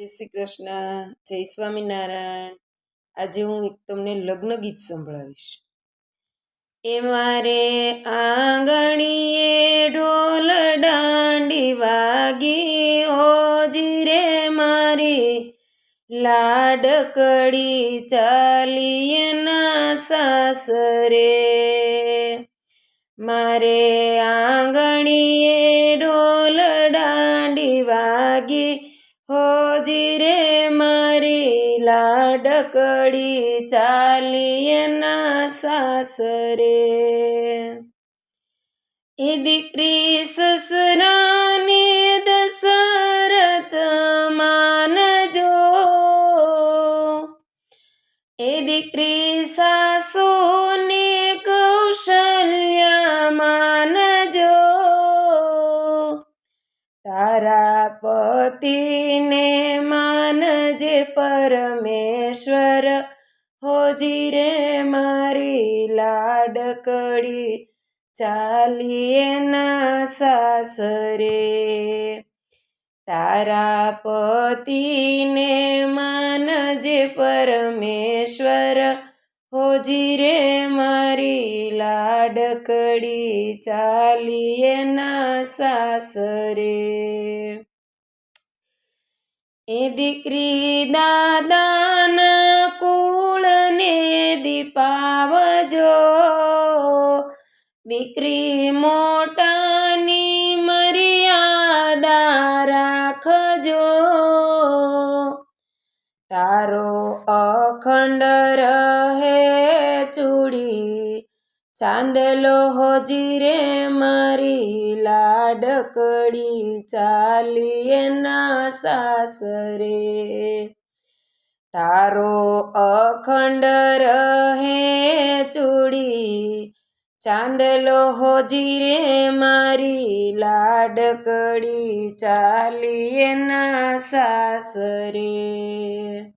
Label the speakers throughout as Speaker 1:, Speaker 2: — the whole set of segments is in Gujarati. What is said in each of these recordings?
Speaker 1: જય શ્રી કૃષ્ણ, જય સ્વામિનારાયણ. આજે હું એક તમને લગ્ન ગીત સંભળાવીશ. એ મારે આંગણીએ ઢોલ દાંડી વાગી, ઓજી રે મારી. લાડકડી ચાલીએ ના સાસરે મારે આંગણીએ લાડકડી ચાલીએ ના સાસરે. એ દીકરી સસરાને દશરથ માનજો એ દીકરી સાસુને કૌશલ્યા માનજો તારા પતિને લાડકડી ચાલીએ ના સાસરે. તારા પતિને માનજે પરમેશ્વર હોજી રે મારી લાડકડી ચાલીએ ના સાસરે. એ દીકરી દાદાના કુળને દીપાવજો દીકરી મોટાની મર્યાદા રાખજો. તારો અખંડ રહે ચૂડી, ચાંદલો હોજી રે મારી લાડકડી, ચાલીએ ના સાસરે તારો અખંડ રહે ચૂડી ચાંદલો હોજી રે મારી લાડકડી ચાલીએ ના સાસરે.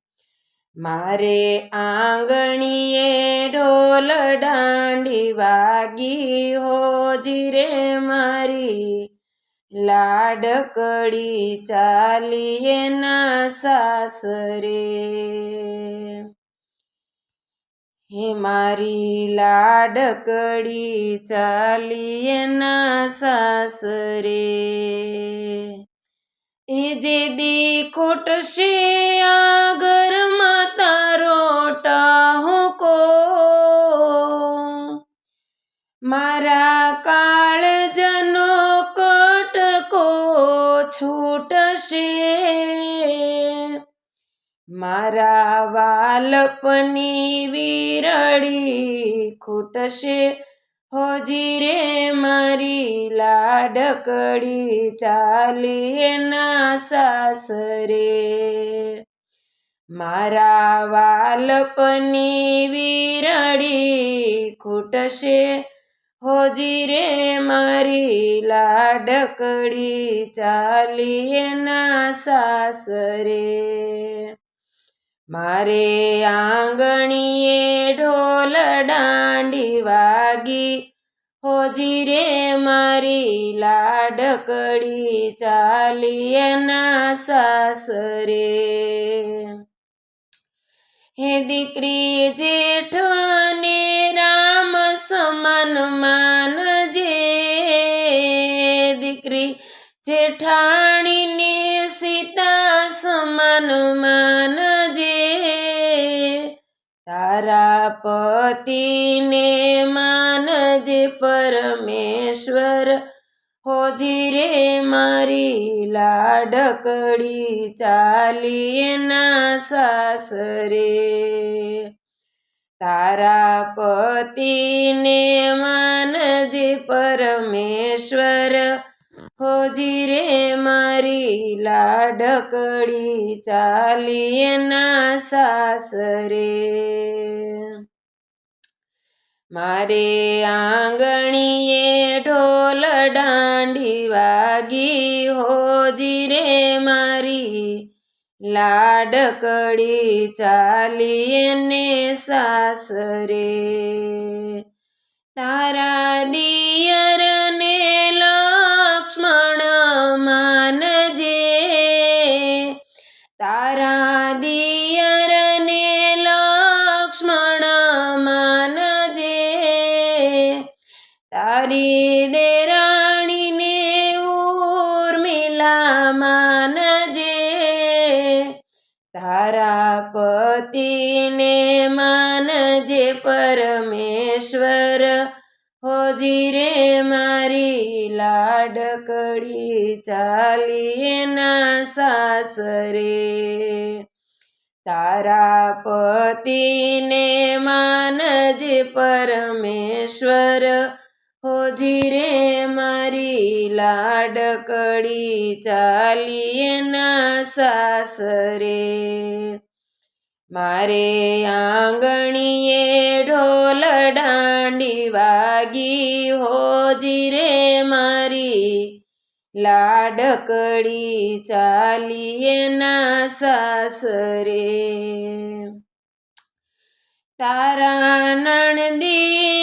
Speaker 1: મારે આંગણીએ ઢોલ દાંડી વાગી હોજી રે મારી લાડકડી ચાલીએ ના સાસરે. હે મારી લાડકડી ચાલીએ ના સાસરે એ જે દી ખોટશે આ ઘરમાં તારો ટાહુકો મારા કાળજનો કટકો છૂટશે. મારા વાલપની વીરડી ખૂટશે. હોજી રે મારી લાડકડી ચાલીએ ના સાસરે. મારા વાલપની વીરડી ખૂટશે. હોજી રે મારી લાડકડી ચાલીએ ના સાસરે. મારે આંગણીએ ઢોલ દાંડી વાગી. હોજી રે મારી લાડકડી ચાલી એના સાસરે. હે દીકરી જેઠને રામ સમાન માનજે. દીકરી જેઠાણીને પતિને માનજે પરમેશ્વર, હોજી રે મારી લાડકડી ચાલીએ ના સાસરે તારા પતિને માનજે પરમેશ્વર, હોજી રે મારી લાડકડી ચાલીએ ના સાસરે મારે આંગણીએ ઢોલ દાંડી વાગી હોજી રે મારી. લાડકડી ચાલીએ ને સાસરે. તારા દિયરને તારા પતિને માનજે પરમેશ્વર, હોજી રે મારી લાડકડી ચાલી ના સાસરે. તારા પતિને માનજે પરમેશ્વર હોજી રે મારી લાડકડી ચાલીએ ના સાસરે મારે આંગણીએ ઢોલ દાંડી વાગી, હોજી રે મારી લાડકડી ચાલીએ ના સાસરે તારા નણદીને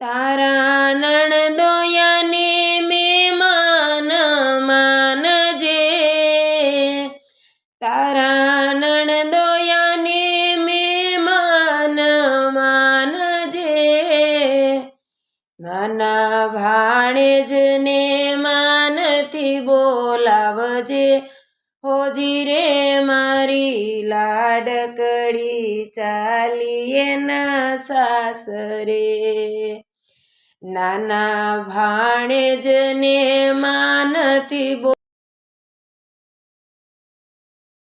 Speaker 1: તારા નણદોયાને મહેમાન માનજે. તારા નણદોયાને મહેમાન માનજે. નાના ભાણેજને માનથી બોલાવજે. હોજી રે મારી લાડકડી ચાલીએ ના સાસરે. નાના ભાણેજને માનથી બો